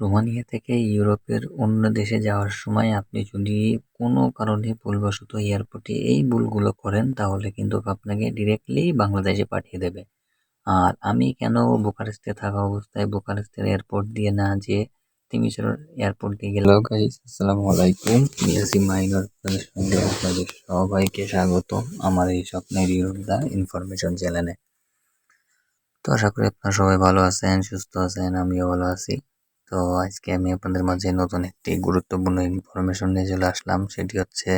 Romania থেকে ইউরোপের অন্য দেশে যাওয়ার সময় আপনি যদি কোনো কারণে ভুলবশত এয়ারপোর্টে এই ভুলগুলো করেন, তাহলে কিন্তু আপনাকে ডিরেক্টলি বাংলাদেশে পাঠিয়ে দেবে। আর আমি কেন বুকারেস্টে থাকা অবস্থায় বুকারেস্টের এয়ারপোর্ট দিয়ে না যে তিমিশর এয়ারপোর্ট দিয়ে গেলাম? গাইস আসসালামু আলাইকুম। মিয়াসি মাইনর সঙ্গে আপনাদের সবাইকে স্বাগত আমার এই স্বপ্নের ইউরোপদা ইনফরমেশন চ্যানেলে তো আশা করি আপনারা সবাই ভালো আছেন, সুস্থ আছেন, আমিও ভালো আছি। তো আজকে আমি আপনাদের মাঝে নতুন একটি গুরুত্বপূর্ণ ইনফরমেশন নিয়ে চলে আসলাম। সেটি হচ্ছে,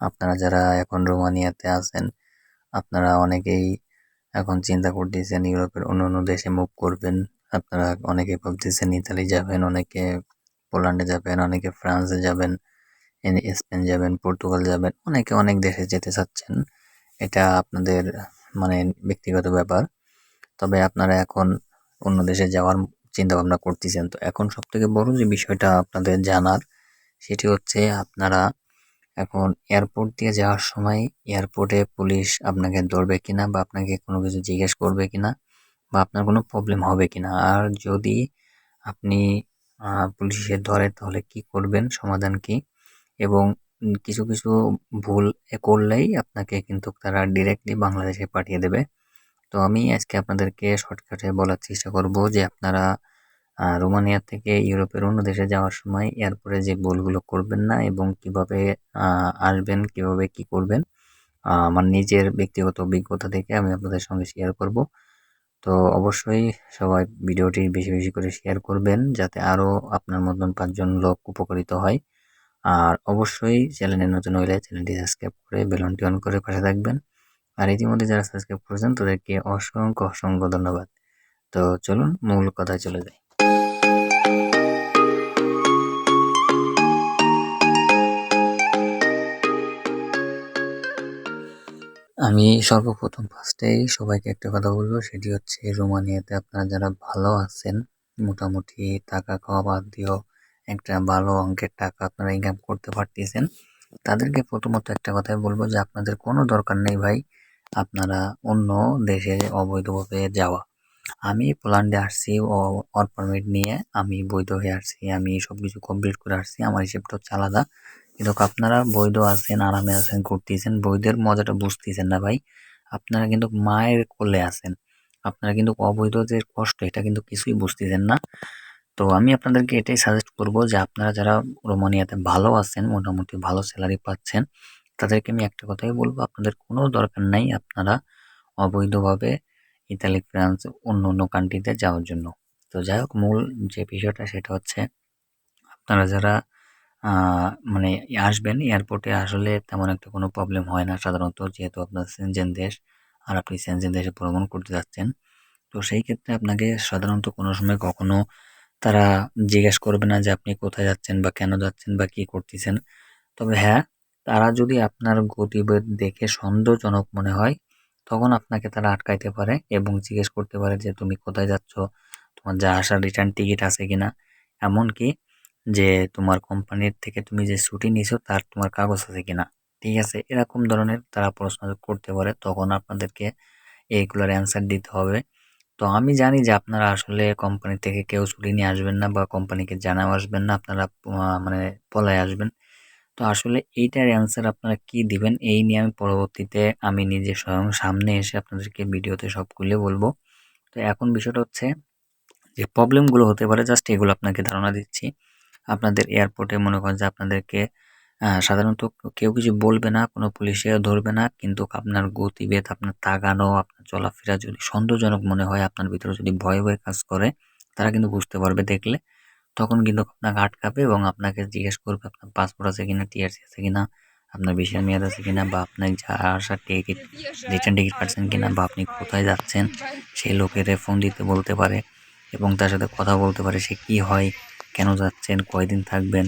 আপনারা যারা এখন রোমানিয়াতে আছেন, আপনারা অনেকেই এখন চিন্তা করতেছেন ইউরোপের অন্য অন্য দেশে মুভ করবেন। আপনারা অনেকে ভাবতেছেন ইতালি যাবেন, অনেকে পোল্যান্ডে যাবেন, অনেকে ফ্রান্সে যাবেন স্পেন যাবেন, পর্তুগাল যাবেন, অনেকে অনেক দেশে যেতে চাচ্ছেন। এটা আপনাদের মানে ব্যক্তিগত ব্যাপার। তবে আপনারা এখন অন্য দেশে যাওয়ার চিন্তা ভাবনা করতেছেন। তো এখন সব থেকে বড় যে বিষয়টা আপনাদের জানার, সেটি হচ্ছে আপনারা এখন এয়ারপোর্ট দিয়ে যাওয়ার সময় এয়ারপোর্টে পুলিশ আপনাকে ধরবে কিনা বা আপনাকে কোনো কিছু জিজ্ঞেস করবে কিনা বা আপনার কোনো প্রবলেম হবে কিনা। আর যদি আপনি পুলিশে ধরে, তাহলে কি করবেন? সমাধান কি? এবং কিছু কিছু ভুল করলেই আপনাকে কিন্তু তারা ডিরেক্টলি বাংলাদেশে পাঠিয়ে দেবে। তো আমি আজকে আপনাদেরকে শর্টকাটে বলার চেষ্টা করব যে আপনারা রোমানিয়া থেকে ইউরোপের অন্য দেশে যাওয়ার সময় এয়ারপোর্টে যে ভুলগুলো করবেন না এবং কীভাবে আসবেন, কীভাবে কি করবেন আমার নিজের ব্যক্তিগত অভিজ্ঞতা থেকে আমি আপনাদের সঙ্গে শেয়ার করব। তো অবশ্যই সবাই ভিডিওটি বেশি বেশি করে শেয়ার করবেন যাতে আরও আপনার মতন পাঁচজন লোক উপকৃত হয়। আর অবশ্যই চ্যানেলে নতুন হইলে চ্যানেলটি সাবস্ক্রাইব করে বেলনটি অন করে পাশে থাকবেন। আর ইতিমধ্যে যারা সাবস্ক্রাইব করেছেন, তাদেরকে অসংখ্য অসংখ্য ধন্যবাদ। তো চলুন, মূল কথায় চলে যাই। আমি সর্বপ্রথম ফার্স্টেই সবাইকে একটা কথা বলব, সেটি হচ্ছে রোমানিয়াতে আপনারা যারা ভালো আছেন, মোটামুটি টাকা খাওয়া বাদ দিয়েও একটা ভালো অঙ্কের টাকা আপনারা ইনকাম করতে পারতেছেন, তাদেরকে প্রথমত একটা কথাই বলব যে আপনাদের কোনো দরকার নেই ভাই আপনারা অন্য দেশে অবৈধভাবে যাওয়া। আমি পোল্যান্ডে আসছি ও ওয়ার্ক পারমিট নিয়ে আমি বৈধ হয়ে আসছি। আমি সব কিছু কমপ্লিট করে আসছি। আমার হিসেবটা হচ্ছে আলাদা। কিন্তু আপনারা বৈধ আছেন, আরামে আছেন করতেছেন বৈধের মজাটা বুঝতেছেন না ভাই। আপনারা কিন্তু মায়ের কোলে আছেন। আপনারা কিন্তু অবৈধ যে কষ্ট, এটা কিন্তু কিছুই বুঝতেছেন না। তো আমি আপনাদেরকে এটাই সাজেস্ট করব যে আপনারা যারা রোমানিয়াতে ভালো আছেন, মোটামুটি ভালো স্যালারি পাচ্ছেন তাদেরকে আমি একটা কথাই বলব, আপনাদের কোনো দরকার নাই আপনারা অবৈধভাবে ইতালি ফ্রান্স অন্য অন্য কান্ট্রিতে যাওয়ার জন্য। তো যাই হোক, মূল যে বিষয়টা সেটা হচ্ছে, আপনারা যারা মানে আসবেন এয়ারপোর্টে আসলে তেমন একটা কোনো প্রবলেম হয় না সাধারণত, যেহেতু আপনার সেনজেন দেশ আর আপনি সেনজেন দেশে ভ্রমণ করতে যাচ্ছেন। তো সেই ক্ষেত্রে আপনাকে সাধারণত কোনো সময় কখনো তারা জিজ্ঞেস করবে না যে আপনি কোথায় যাচ্ছেন বা কেন যাচ্ছেন বা কী করতেছেন। তবে হ্যাঁ তারা যদি আপনার গতিবেগ দেখে সন্দেহজনক মনে হয়, তখন আপনাকে তারা আটকাইতে পারে এবং জিজ্ঞেস করতে পারে যে, তুমি কোথায় যাচ্ছ? তোমার যা আসার রিটার্ন টিকিট আছে কি না এমনকি যে, তোমার কোম্পানির থেকে তুমি যে ছুটি নিছো, তার তোমার কাগজ আছে কি না ঠিক আছে? এরকম ধরনের তারা প্রশ্ন করতে পারে, তখন আপনাদেরকে এইগুলোর অ্যান্সার দিতে হবে। তো আমি জানি যে, আপনারা আসলে কোম্পানি থেকে কেউ ছুটি নিয়ে আসবেন না বা কোম্পানিকে জানাও আসবেন না, আপনারা মানে পলায় আসবেন। তো আসলে এইটার অ্যান্সার আপনারা কি দিবেন? এই নিয়ে আমি পরবর্তীতে আমি নিজে স্বয়ং সামনে এসে আপনাদেরকে ভিডিওতে সব খুলে বলব। তো এখন বিষয়টা হচ্ছে যে প্রবলেমগুলো হতে পারে জাস্ট এগুলো আপনাকে ধারণা দিচ্ছি। আপনাদের এয়ারপোর্টে মনে করেন যে আপনাদেরকে সাধারণত কেউ কিছু বলবে না, কোনো পুলিশে ধরবে না, কিন্তু আপনার গতিবেদ আপনার তাগানো, আপনার চলাফেরা যদি সন্দেহজনক মনে হয়, আপনার ভিতরে যদি ভয় ভয় কাজ করে, তারা কিন্তু বুঝতে পারবে দেখলে। তখন কিন্তু আপনাকে আটকাবে এবং আপনাকে জিজ্ঞেস করবে আপনার পাসপোর্ট আছে কিনা টিআরসি আছে কিনা, আপনার বিশাল মেয়াদ আছে কিনা বা আপনার যা আসার টিকিট রিটার্ন টিকিট পাচ্ছেন কিনা বা আপনি কোথায় যাচ্ছেন, সেই লোকের ফোন দিতে বলতে পারে এবং তার সাথে কথা বলতে পারে সে কি হয়, কেন যাচ্ছেন, কয়দিন থাকবেন,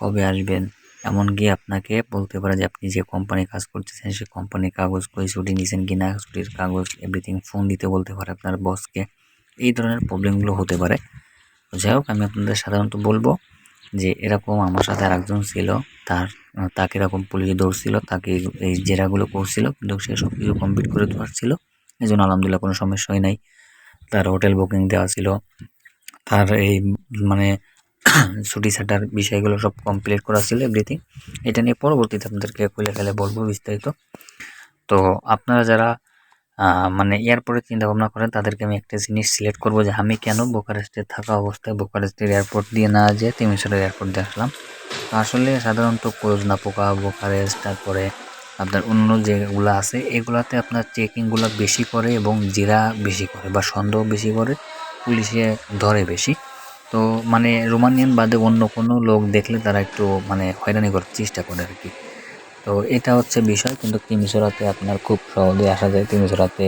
কবে আসবেন, এমনকি আপনাকে বলতে পারে যে আপনি যে কোম্পানি কাজ করতেছেন সেই কোম্পানির কাগজ কই ছুটি নিয়েছেন কিনা, ছুটির কাগজ এভরিথিং ফোন দিতে বলতে পারে আপনার বসকে এই ধরনের প্রবলেমগুলো হতে পারে। যাই হোক, আমি আপনাদের সাধারণত বলব যে এরকম আমার সাথে আরেকজন ছিল, তার, তাকে এরকম পুলিশ ধরছিল, তাকে এই জেরাগুলো করছিল, কিন্তু সে সব কিছু কমপ্লিট করে পারছিল এই জন্য আলহামদুলিল্লাহ কোনো সমস্যাই নাই। তার হোটেল বুকিং দেওয়া ছিল। তার এই মানে ছুটি ছাটার বিষয়গুলো সব কমপ্লিট করা ছিল এভরিথিং এটা নিয়ে পরবর্তীতে আপনাদেরকে খুলে খেলে বলব বিস্তারিত। তো আপনারা যারা মানে এয়ারপোর্টে চিন্তা ভাবনা করেন, তাদেরকে আমি একটা জিনিস সিলেক্ট করব যে আমি কেন বোকারেস্টে থাকা অবস্থায় বোকারেস্টের এয়ারপোর্ট দিয়ে না যেয়ে তিমিশরের এয়ারপোর্ট দিয়ে আসলাম আসলে সাধারণত কোজনা পোকা, বোকারেস্ট, তারপরে আপনার অন্য যেগুলো আছে, এগুলাতে আপনার চেকিংগুলো বেশি করে এবং জিরা বেশি করে বা সন্দেহ বেশি করে, পুলিশে ধরে বেশি। তো মানে রোমানিয়ান বাদে অন্য কোনো লোক দেখলে তারা একটু মানে হয়রানি করার চেষ্টা করে আর কি। তো এটা হচ্ছে বিষয়, কিন্তু তিমিশোরাতে আপনার খুব সহজে আসা যায়। তিমিশোরাতে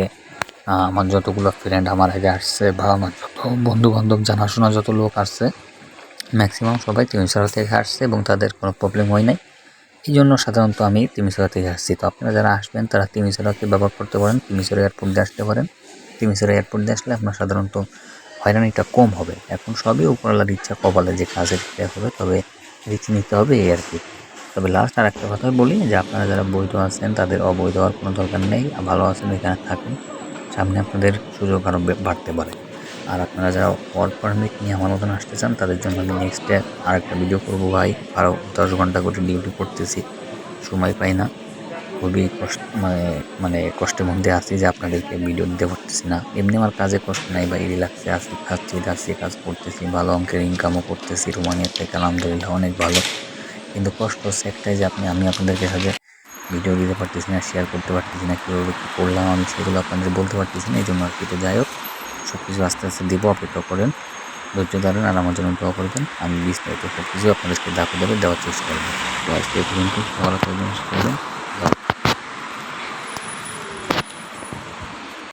আমার যতগুলো ফ্রেন্ড আমার আগে আসছে বা আমার যত বন্ধু বান্ধব জানাশোনা যত লোক আসছে ম্যাক্সিমাম সবাই তিমিশোরা থেকে আসছে এবং তাদের কোনো প্রবলেম হয় নাই। এই জন্য সাধারণত আমি তিমিশোরা থেকে আসছি। তো আপনারা যারা আসবেন, তারা তিমিশোরাকে ব্যবহার করতে পারেন তিমিশোরা এয়ারপোর্ট দিয়ে আসতে পারেন। তিমিশোরা এয়ারপোর্ট দিয়ে আসলে আপনার সাধারণত হয়রানিটা কম হবে। এখন সবই উপরওয়ালার ইচ্ছা, কপালে যে কাজের হবে, তবে রিস্ক নিতে হবে এই আর কি। তবে লাস্ট আর একটা কথা বলি যে আপনারা যারা বৈধ আছেন, তাদের অবৈধ হওয়ার কোনো দরকার নেই। ভালো আছেন এখানে থাকেন। সামনে আপনাদের সুযোগ আরও বাড়তে পারে। আর আপনারা যারা ওয়ার্ক পারমিট নিয়ে আমার মতন আসতে চান, তাদের জন্য আমি নেক্সটে আরেকটা ভিডিও করব ভাই। আরও দশ ঘণ্টা করে ডিউটি করতেছি। সময় পাই না। খুবই কষ্ট মানে মানে কষ্টের মধ্যে আছি যে আপনাদেরকে ভিডিও দিতে পারতেছি না। এমনি আমার কাজে কষ্ট নাই বা রিল্যাক্সে আছি, খাচ্ছি, দাচ্ছি, কাজ করতেছি, ভালো অঙ্কের ইনকামও করতেছি। রোমানিয়ার থেকে আলহামদুলিল্লাহ অনেক ভালো। কিন্তু কষ্ট হচ্ছে একটাই যে আপনি, আমি আপনাদেরকে সাথে ভিডিও দিতে পারতেছি না শেয়ার করতে পারতেছি না, কীভাবে কী করলাম আমি সেগুলো আপনাদের বলতে পারতেছি না এই জন্য আর কি। তো যাই হোক সব কিছু আস্তে আস্তে দিব অপেক্ষা করেন, ধৈর্য ধারণ আর আমার জন্য দোয়া করবেন, আমি বিস্তারিত সব কিছু আপনাদেরকে দেখা দেবে দেওয়ার চেষ্টা করব। তো আজকে পর্যন্ত ভালো থাকবেন।